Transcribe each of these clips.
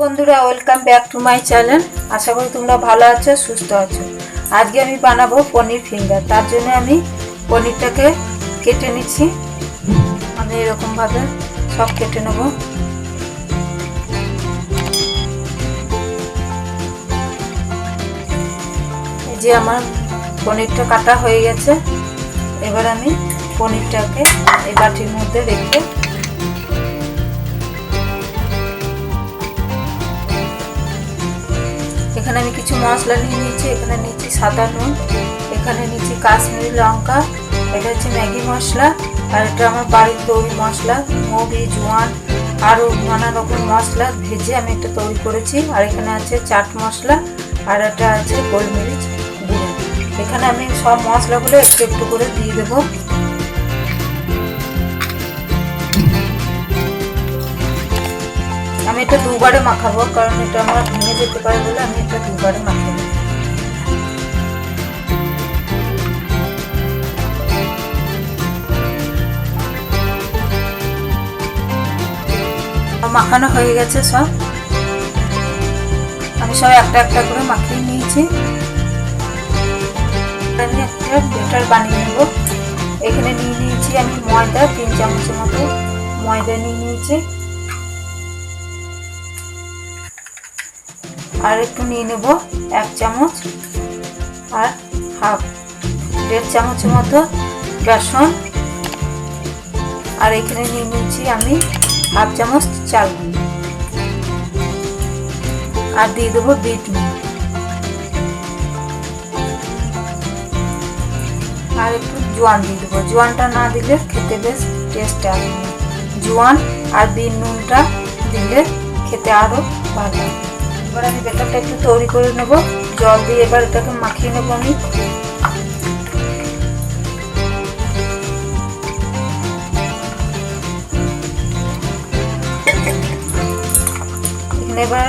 বন্ধুরা welcome back to my channel আশা করি তোমরা ভালো আছো, সুস্থ আছো। আজকে আমি বানাবো পনির ফিঙ্গার। তার জন্য আমি পনিরটাকে কেটে নিচ্ছি। আমি এরকমভাবে সব কেটে নেব। যে আমার পনিরটা কাটা হয়ে গেছে। এবার আমি পনিরটাকে এই বাটির মধ্যে রেখে এখানে আমি কিছু মশলা নিয়ে নিয়েছি, এখানে নিচ্ছি সাদা নুন, এখানে নিচ্ছি কাশ্মীরি লঙ্কা, এটা হচ্ছে ম্যাগি মশলা, আর এটা আমার বাড়ির তৈরি মশলা মৌরি জোয়ান আরও নানা রকম মশলা ভেজে আমি এটা তৈরি করেছি। আর এখানে আছে চাট মশলা, আর এটা আছে গোলমরিচ গুঁড়ো। এখানে আমি সব মশলাগুলো একটু একটু করে দিয়ে দেবো। আমি এটা দুবারে মাখাবো, কারণ এটা আমার ভেঙে যেতে পারে বলে আমি এটা দুবারে মাখাবো। মাখানো হয়ে গেছে সব। আমি সব একটা একটা করে মাখিয়ে নিয়েছি। আমি একটা বেটার বানিয়ে নেব। এখানে নিয়ে নিয়েছি আমি ময়দা, তিন চামচের মতো ময়দা নিয়ে নিয়েছি। আর একটু নিয়ে নেব এক চামচ আর হাফ, দেড় চামচের মতো বেসন। আর এখানে নিয়ে নিয়েছি আমি হাফ চামচ চাল আর দিয়ে দেবো বিট আর একটু জোয়ান দিয়ে দেবো। জোয়ানটা না দিলে খেতে বেশ টেস্ট আসবে জোয়ান আর বিট নুনটা দিলে খেতে আরও ভালো এবার আমি বেটারটা একটু তৈরি করে নেব। জল দিয়ে এবার এটাকে মাখিয়ে নেব আমি। এবার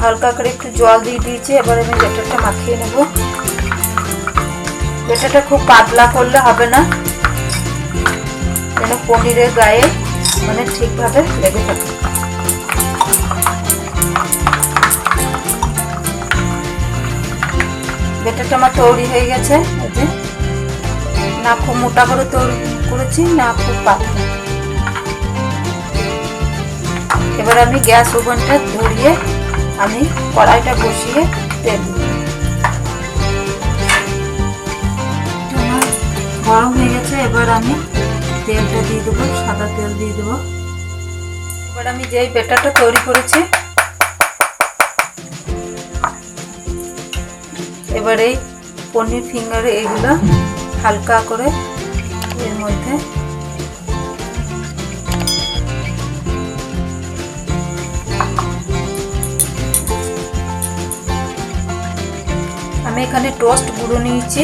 হালকা করে একটু জল দিয়ে দিয়েছি, এবার আমি বেটারটা মাখিয়ে নেব। বেটারটা খুব পাতলা করলে হবে না। যেন পনিরের গায়ে মানে ঠিকভাবে লেগে থাকে। আমার তৈরি হয়ে গেছে। এই যে না খুব মোটা করে তৈরি করেছি না খুব পাতলা। এবার আমি গ্যাস ওভেনটা ধরিয়ে আমি কড়াইটা বসিয়ে তেল গরম হয়ে গেছে এবার আমি তেলটা দিয়ে দেবো সাদা তেল দিয়ে দেবো। এবার আমি যেই বেটারটা তৈরি করেছি এবার এই পনির, ফিঙ্গারে এগুলো হালকা করে এর মধ্যে আমি এখানে টোস্ট গুঁড়ো নিয়েছি।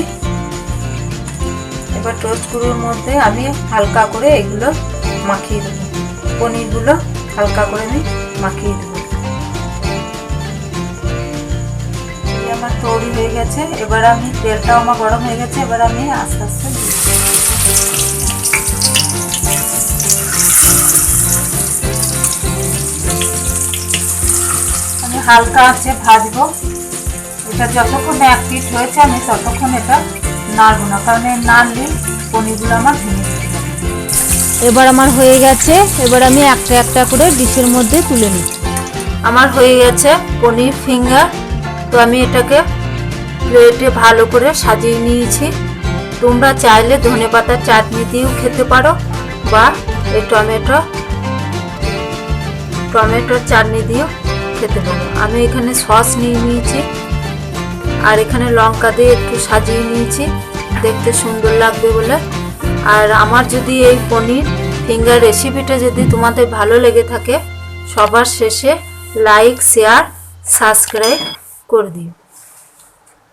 এবার টোস্ট গুঁড়োর মধ্যে আমি হালকা করে এগুলো মাখিয়ে দেবো। পনিরগুলো হালকা করে আমি মাখিয়ে দেবো। তৈরি হয়ে গেছে। এবার আমি তেলটাও আমার গরম হয়ে গেছে। এবার আমি আস্তে আস্তে আমি হালকা আছে ভাজবো। এটা যতক্ষণ এক পিঠ হয়েছে আমি ততক্ষণ এটা নাড়বো না কারণ এই নাড়লে পনিরগুলো আমার ভেঙে এবার আমার হয়ে গেছে। এবার আমি একটা একটা করে ডিশের মধ্যে তুলে নিই। আমার হয়ে গেছে পনির ফিঙ্গার। তো আমি এটাকে প্লেটে ভালো করে সাজিয়ে নিয়েছি। তোমরা চাইলে ধনে পাতার চাটনি দিয়েও খেতে পারো বা এই টমেটো, টমেটোর চাটনি দিয়েও খেতে পারো। আমি এখানে সস নিয়ে নিয়েছি আর এখানে লঙ্কা দিয়ে একটু সাজিয়ে নিয়েছি, দেখতে সুন্দর লাগবে বলে। আর আমার যদি এই পনির ফিঙ্গার রেসিপিটা যদি তোমাদের ভালো লেগে থাকে, সবার শেষে লাইক, শেয়ার, সাবস্ক্রাইব করে দিও।